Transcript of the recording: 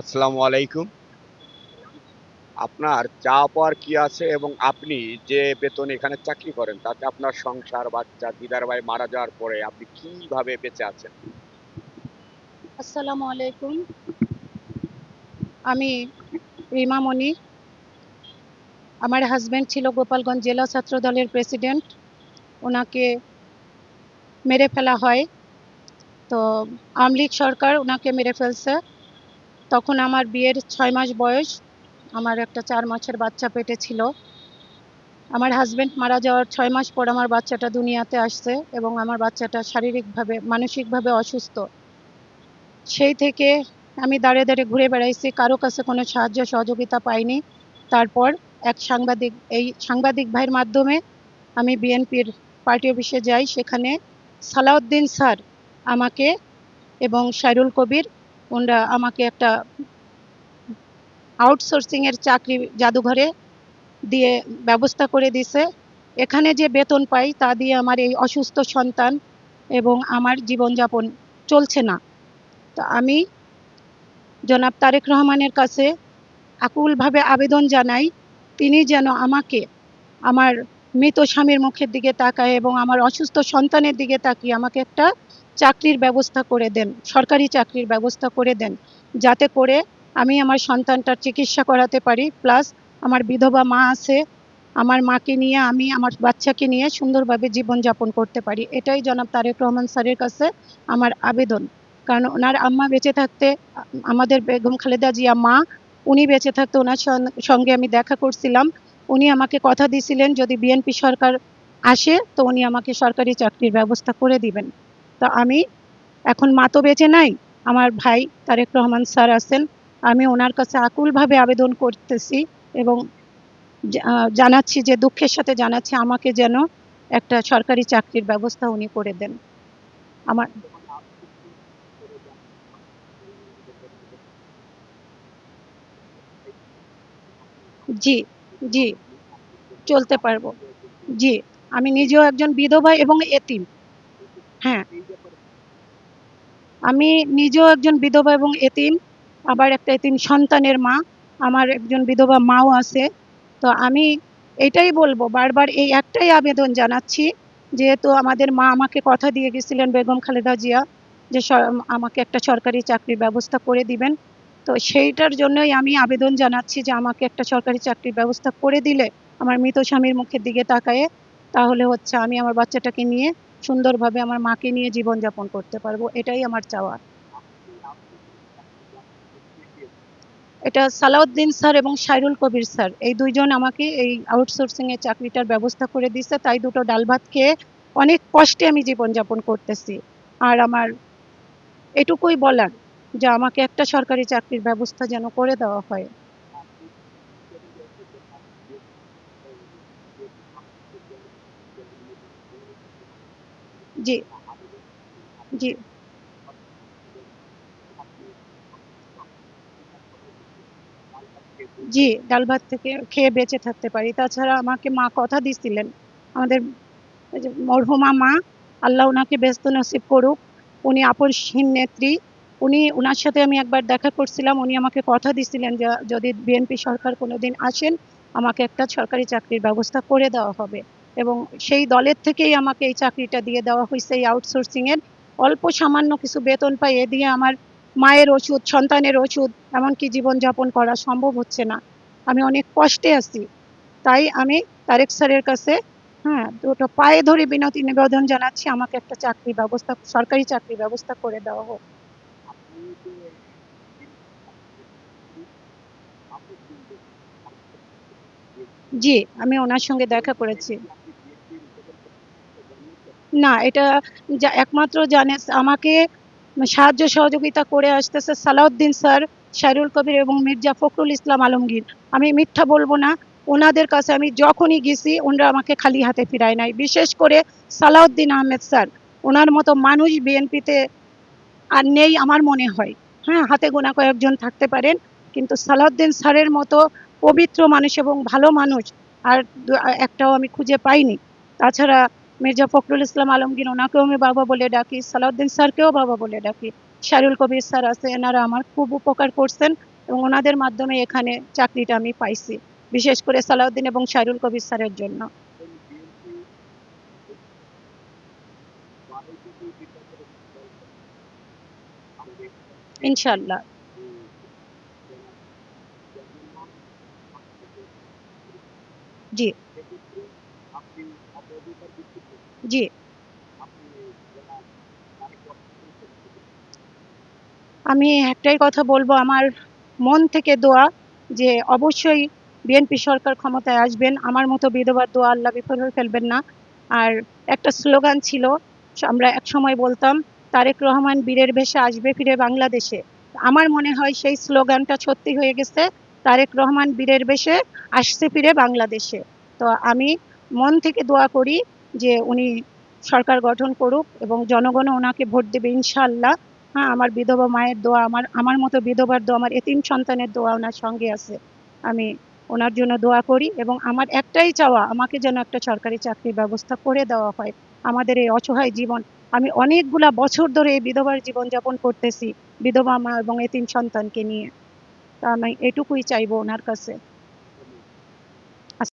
আসসালামু আলাইকুম। আপনার চা পাওয়ার কি আছে এবং আপনি যে বেতন এখানে চাকরি করেন, তাতে আপনার সংসার, বাচ্চা, দিদার ভাই মারা যাওয়ার পরে আপনি কীভাবে বেঁচে আছেন? আসসালামু আলাইকুম। আমি রিমা মনি। আমার হাজব্যান্ড ছিল গোপালগঞ্জ জেলা ছাত্র দলের প্রেসিডেন্ট ওনাকে মেরে ফেলা হয়। তো আওয়ামী লীগ সরকার ওনাকে মেরে ফেলছে। তখন আমার বিয়ের ছয় মাস বয়স। আমার একটা চার মাসের বাচ্চা পেটে ছিল। আমার হাজব্যান্ড মারা যাওয়ার ছয় মাস পর আমার বাচ্চাটা দুনিয়াতে আসছে এবং আমার বাচ্চাটা শারীরিকভাবে, মানসিকভাবে অসুস্থ। সেই থেকে আমি দাঁড়িয়ে দাঁড়িয়ে ঘুরে বেড়াইছি। কারও কাছে কোনো সাহায্য, সহযোগিতা পাইনি। তারপর এক সাংবাদিক, এই সাংবাদিক ভাইয়ের মাধ্যমে আমি বিএনপির পার্টি অফিসে যাই। সেখানে সালাউদ্দিন স্যার আমাকে এবং শাইরুল কবির ওনারা আমাকে একটা আউটসোর্সিংয়ের চাকরি জাদুঘরে দিয়ে ব্যবস্থা করে দিছে। এখানে যে বেতন পাই, তা দিয়ে আমার এই অসুস্থ সন্তান এবং আমার জীবনযাপন চলছে না। তো আমি জনাব তারেক রহমানের কাছে আকুলভাবে আবেদন জানাই, তিনি যেন আমাকে আমার মৃত স্বামীর মুখের দিকে তাকায় এবং আমার অসুস্থ সন্তানের দিকে তাকিয়ে আমাকে একটা চাকরির ব্যবস্থা করে দেন, সরকারি চাকরির ব্যবস্থা করে দেন, যাতে করে আমি আমার সন্তানটার চিকিৎসা করাতে পারি। প্লাস আমার বিধবা মা আছে, আমার মাকে নিয়ে আমি আমার বাচ্চাকে নিয়ে সুন্দরভাবে জীবনযাপন করতে পারি। এটাই জনাব তারেক রহমান স্যারের কাছে আমার আবেদন। কারণ ওনার আম্মা বেঁচে থাকতে, আমাদের বেগম খালেদা জিয়া মা, উনি বেঁচে থাকতে ওনার সঙ্গে আমি দেখা করছিলাম। উনি আমাকে কথা দিয়েছিলেন যদি বিএনপি সরকার আসে, তো উনি আমাকে সরকারি চাকরির ব্যবস্থা করে দিবেন। তো আমি এখন মা তো বেঁচে নাই, আমার ভাই তারেক রহমান স্যার আছেন, আমি ওনার কাছে আকুলভাবে আবেদন করতেছি এবং জানাচ্ছি যে, দুঃখের সাথে জানাচ্ছি আমাকে যেন একটা সরকারি চাকরির ব্যবস্থা উনি করে দেন। আমার জি। জি, চলতে পারব। জি, আমি নিজেও একজন বিধবা এবং এতিম। হ্যাঁ। আমি নিজেও একজন বিধবা এবং এতিম, আবার একটা এতিম সন্তানের মা, আমার একজন বিধবা মাও আছে। তো আমি এটাই বলব, বারবার এই একটাই আবেদন জানাচ্ছি, যেহেতু আমাদের মা আমাকে কথা দিয়ে গেছিলেন বেগম খালেদা জিয়া, যে আমাকে একটা সরকারি চাকরির ব্যবস্থা করে দিবেন। তো সেইটার জন্যই আমি আবেদন জানাচ্ছি যে আমাকে একটা সরকারি চাকরির ব্যবস্থা করে দিলে আমার মৃত স্বামীর মুখের দিকে তাকায়ে তাহলে হচ্ছে আমি আমার বাচ্চাটাকে নিয়ে সুন্দরভাবে আমার মাকে নিয়ে জীবনযাপন করতে পারব, এটাই আমার চাওয়া। এটা সালাউদ্দিন স্যার এবং শাইরুল কবির স্যার, এই দুইজন আমাকে এই আউটসোর্সিং এর চাকরিটার ব্যবস্থা করে দিচ্ছে তাই দুটো ডাল ভাত খেয়ে অনেক কষ্টে আমি জীবনযাপন করতেছি। আর আমার এটুকুই বলার যে আমাকে একটা সরকারি চাকরির ব্যবস্থা যেন করে দেওয়া হয়। জি। জি। জি, ডাল ভাত থেকে খেয়ে বেঁচে থাকতে পারি। তাছাড়া আমাকে মা কথা দিছিলেন। আমাদের মরহুমা মা, আল্লাহ ওনাকে ব্যস্ত নসিব করুক। উনি আপসহীন নেত্রী। উনি ওনার সাথে আমি একবার দেখা করছিলাম, উনি আমাকে কথা দিছিলেন যে, যদি বিএনপি সরকার কোনোদিন আসেন, আমাকে একটা সরকারি চাকরির ব্যবস্থা করে দেওয়া হবে। এবং সেই দলের থেকেই আমাকে এই চাকরিটা দিয়ে দেওয়া হয়েছে এই আউটসোর্সিং এর। অল্প সামান্য কিছু বেতন পাই এ দিয়ে আমার মায়ের ওষুধ, সন্তানের ওষুধ, এমনকি জীবনযাপন করা সম্ভব হচ্ছে না। আমি অনেক কষ্টে আছি। তাই আমি তারেক স্যারের কাছে হ্যাঁ দুটো পায়ে ধরে বিনতি নিবেদন জানাচ্ছি, আমাকে একটা চাকরি ব্যবস্থা, সরকারি চাকরি ব্যবস্থা করে দেওয়া হোক। জি, আমি ওনার সঙ্গে দেখা করেছি। না, এটা যা, একমাত্র জানে, আমাকে সাহায্য সহযোগিতা করে আসতেছে সালাউদ্দিন স্যার, শাহরুল কবির এবং মির্জা ফখরুল ইসলাম আলমগীর। আমি মিথ্যা বলব না, ওনাদের কাছে আমি যখনই গেছি, ওনারা আমাকে খালি হাতে ফিরায় নাই। বিশেষ করে সালাউদ্দিন আহমেদ স্যার, ওনার মতো মানুষ বিএনপিতে আর নেই আমার মনে হয়। হ্যাঁ হাতে গোনা কয়েকজন থাকতে পারেন, কিন্তু সালাউদ্দিন স্যারের মতো পবিত্র মানুষ এবং ভালো মানুষ, আর একটাও আমি খুঁজে পাইনি। তাছাড়া মির্জা ফখরুল ইসলাম আলমগীর ওনাকেও আমি বাবা বলে ডাকি, সালাউদ্দিন স্যারকেও বাবা বলে ডাকি, শারুল কবির স্যার আছে, এনারা আমার খুব উপকার করছেন এবং ওনাদের মাধ্যমে এখানে চাকরিটা আমি পাইছি, বিশেষ করে সালাউদ্দিন এবং শারুল কবির স্যারের জন্য। ইনশাল্লাহ জি। জি। আমি একটাই কথা বলব, আমার মন থেকে দোয়া যে অবশ্যই বিএনপি সরকার ক্ষমতায় আসবেন। আমার মতো বিধবার দোয়া আল্লাহ বিফল হয়ে ফেলবেন না। আর একটা স্লোগান ছিল, আমরা এক সময় বলতাম, তারেক রহমান বীরের বেশে আসবে ফিরে বাংলাদেশে। আমার মনে হয় সেই স্লোগানটা সত্যি হয়ে গেছে। তারেক রহমান বীরের বেশে আসছে ফিরে বাংলাদেশে। তো আমি মন থেকে দোয়া করি যে উনি সরকার গঠন করুক এবং জনগণও ওনাকে ভোট দেবে ইনশাল্লাহ হ্যাঁ আমার বিধবা মায়ের দোয়া, আমার আমার মতো বিধবার দোয়া, আমার এতিম সন্তানের দোয়া ওনার সঙ্গে আছে। আমি ওনার জন্য দোয়া করি এবং আমার একটাই চাওয়া, আমাকে যেন একটা সরকারি চাকরির ব্যবস্থা করে দেওয়া হয়। আমাদের এই অসহায় জীবন, আমি অনেকগুলা বছর ধরে এই বিধবার জীবন যাপন করতেছি বিধবা মা এবং এতিম সন্তানকে নিয়ে। তা আমি এটুকুই চাইব ওনার কাছে।